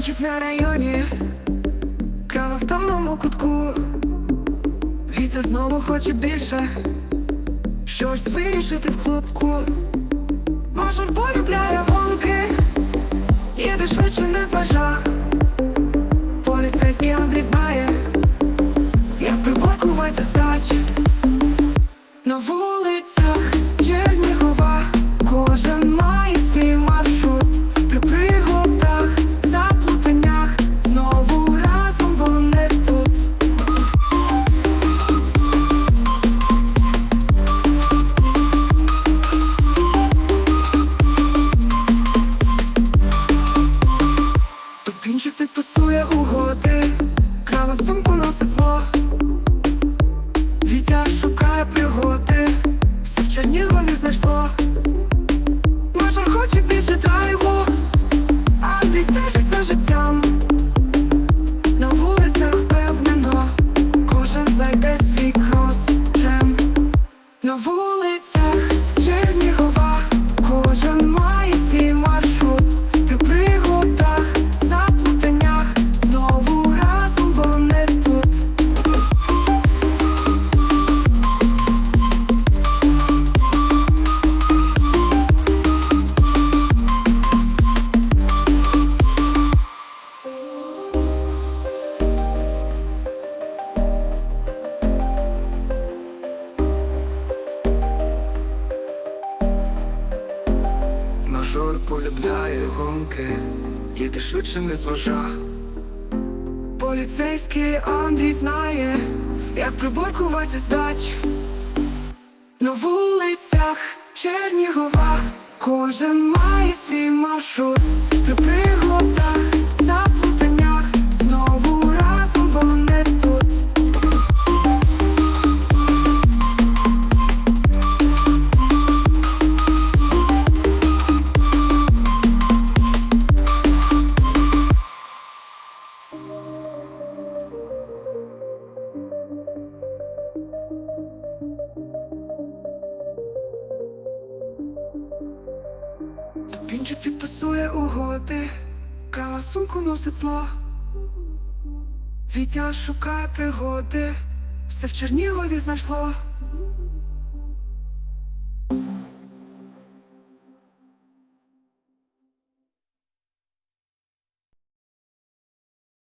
Конфлікт на районі, крала в темному кутку. Віця знову хоче більше, щось вирішити в клубку. Мажор полюбляє гонки, їде швидше не зважа. Поліцейський Андрій знає, як приборкувати здач. На вулицях Чернігова кожен Тупінчик підписує угоди Крава сумку носить зло Вітя шукає пригоди, все в Чернігові знайшло. Мажор хоче більше драйву, Андрій стежить за життям. На вулицях впевнено, кожен знайде свій крос джем. На вулицях Чернігова, Мажор полюбляє гонки, їде швидше не зважа. Поліцейський Андрій знає, як приборкувати здач. На вулицях Чернігова кожен має свій маршрут. При пригодах, Пінчик підписує угоди, крала сумку носить зло. Вітя шукає пригоди, все в Чернігові знайшло.